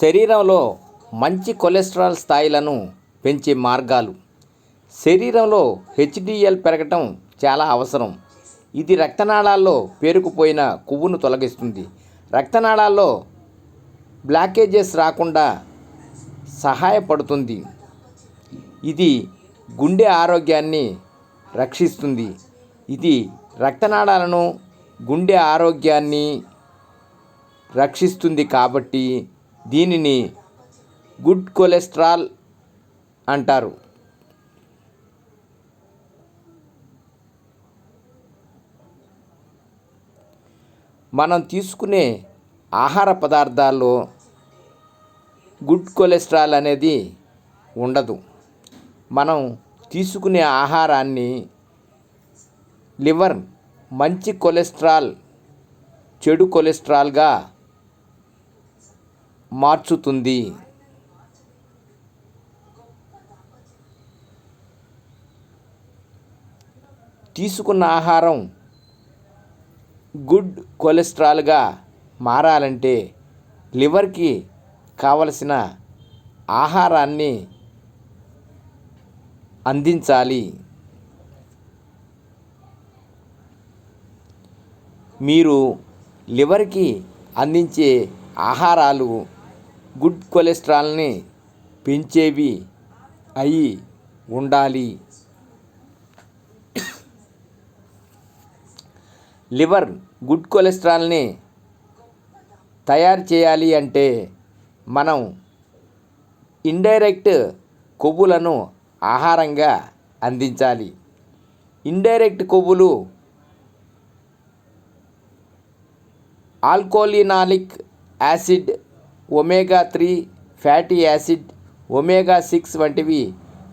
శరీరంలో మంచి కొలెస్ట్రాల్ స్థాయిలను పెంచే మార్గాలు. శరీరంలో హెచ్డిఎల్ పెరగటం చాలా అవసరం. ఇది రక్తనాళాల్లో పేరుకుపోయిన కొవ్వును తొలగిస్తుంది. రక్తనాళాల్లో బ్లాకేజెస్ రాకుండా సహాయపడుతుంది. ఇది గుండె ఆరోగ్యాన్ని రక్షిస్తుంది. ఇది రక్తనాళాలను గుండె ఆరోగ్యాన్ని రక్షిస్తుంది కాబట్టి దీనిని గుడ్ కొలెస్ట్రాల్ అంటారు. మనం తీసుకునే ఆహార పదార్థాల్లో గుడ్ కొలెస్ట్రాల్ అనేది ఉండదు. మనం తీసుకునే ఆహారాన్ని లివర్ మంచి కొలెస్ట్రాల్ చెడు కొలెస్ట్రాల్గా మార్చుతుంది. తీసుకున్న ఆహారం గుడ్ కొలెస్ట్రాల్గా మారాలంటే లివర్కి కావలసిన ఆహారాన్ని అందించాలి. మీరు లివర్కి అందించే ఆహారాలు గుడ్ కొలెస్ట్రాల్ని పెంచేవి అయి ఉండాలి. లివర్ గుడ్ కొలెస్ట్రాల్ని తయారు చేయాలి అంటే మనం ఇండైరెక్ట్ కొవ్వులను ఆహారంగా అందించాలి. ఇండైరెక్ట్ కొవ్వులు ఆల్కోలినాలిక్ acid omega three fatty acid omega six వంటివి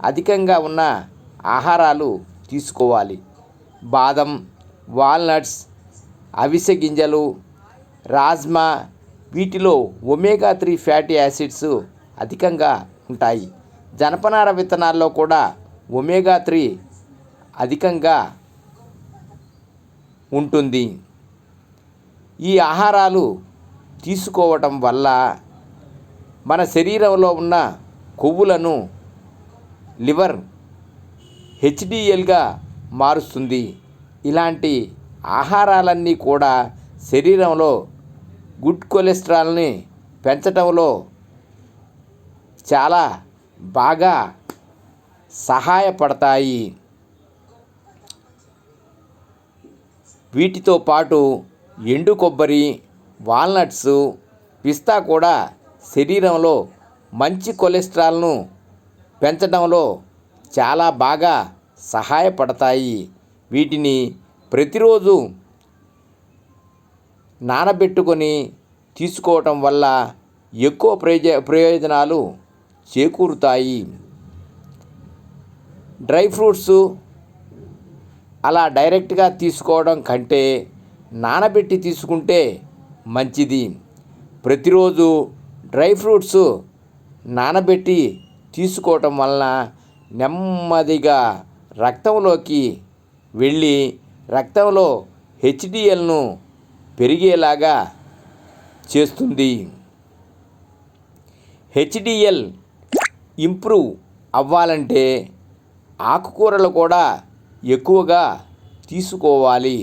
అధికంగా ఉన్న ఆహారాలు తీసుకోవాలి. బాదం వాల్నట్స్ అవిసె గింజలు రాజ్మా వీటిలో ఒమేగా త్రీ ఫ్యాటీ యాసిడ్స్ అధికంగా ఉంటాయి. జనపనార విత్తనాల్లో కూడా ఒమేగా త్రీ అధికంగా ఉంటుంది. ఈ ఆహారాలు తీసుకోవటం వల్ల మన శరీరంలో ఉన్న కొవ్వులను లివర్ హెచ్డిఎల్గా మారుస్తుంది. ఇలాంటి ఆహారాలన్నీ కూడా శరీరంలో గుడ్ కొలెస్ట్రాల్ని పెంచడంలో చాలా బాగా సహాయపడతాయి. వీటితో పాటు ఎండు కొబ్బరి వాల్నట్స్ పిస్తా కూడా శరీరంలో మంచి కొలెస్ట్రాల్ను పెంచడంలో చాలా బాగా సహాయపడతాయి. వీటిని ప్రతిరోజు నానబెట్టుకొని తీసుకోవటం వల్ల ఎక్కువ ప్రయోజ ప్రయోజనాలు చేకూరుతాయి. డ్రై ఫ్రూట్స్ అలా డైరెక్ట్గా తీసుకోవడం కంటే నానబెట్టి తీసుకుంటే మంచిది. ప్రతిరోజు డ్రై ఫ్రూట్స్ నానబెట్టి తీసుకోవటం వలన నెమ్మదిగా రక్తంలోకి వెళ్ళి రక్తంలో హెచ్డిఎల్ను పెరిగేలాగా చేస్తుంది. హెచ్డిఎల్ ఇంప్రూవ్ అవ్వాలంటే ఆకుకూరలు కూడా ఎక్కువగా తీసుకోవాలి.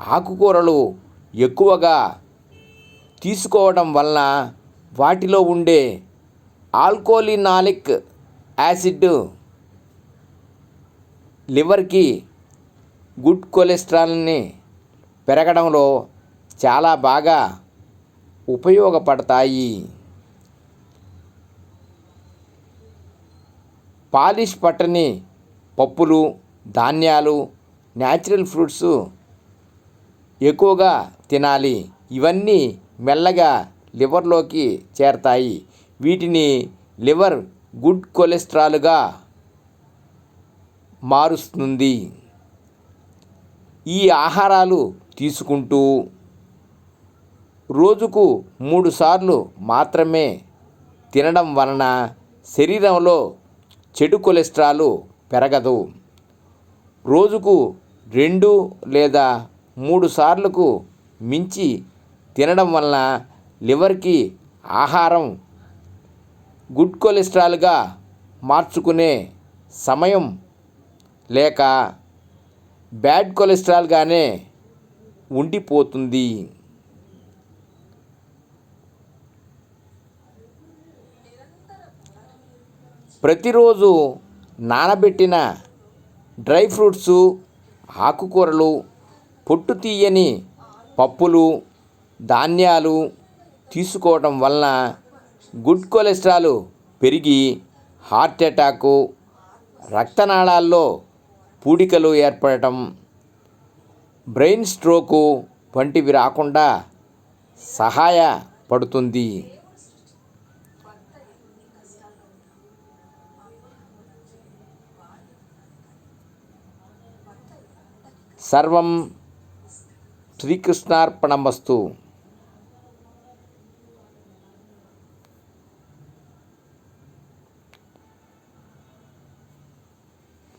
ఆకుకూరలు ఎక్కువగా తీసుకోవడం వలన వాటిలో ఉండే ఆల్కోలినాలిక్ యాసిడ్ లివర్కి గుడ్ కొలెస్ట్రాల్ని పెరగడంలో చాలా బాగా ఉపయోగపడతాయి. పాలిష్ పట్టని పప్పులు ధాన్యాలు న్యాచురల్ ఫ్రూట్స్ ఎక్కువగా తినాలి. ఇవన్నీ మెల్లగా లివర్లోకి చేరతాయి. వీటిని లివర్ గుడ్ కొలెస్ట్రాల్గా మారుస్తుంది. ఈ ఆహారాలు తీసుకుంటూ రోజుకు మూడు సార్లు మాత్రమే తినడం వలన శరీరంలో చెడు కొలెస్ట్రాల్ పెరగదు. రోజుకు రెండు లేదా మూడు సార్లకు మించి తినడం వలన లివర్కి ఆహారం గుడ్ కొలెస్ట్రాల్గా మార్చుకునే సమయం లేక బ్యాడ్ కొలెస్ట్రాల్గానే ఉండిపోతుంది. ప్రతిరోజు నానబెట్టిన డ్రై ఫ్రూట్స్ ఆకుకూరలు పొట్టు తీయని పప్పులు ధాన్యాలు తీసుకోవటం వలన గుడ్ కొలెస్ట్రాల్ పెరిగి హార్ట్ అటాకు రక్తనాళాల్లో పూడికలు ఏర్పడటం బ్రెయిన్ స్ట్రోకు వంటివి రాకుండా సహాయపడుతుంది సర్వం శ్రీకృష్ణార్పణమస్తు.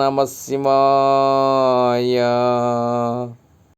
நம சிவாய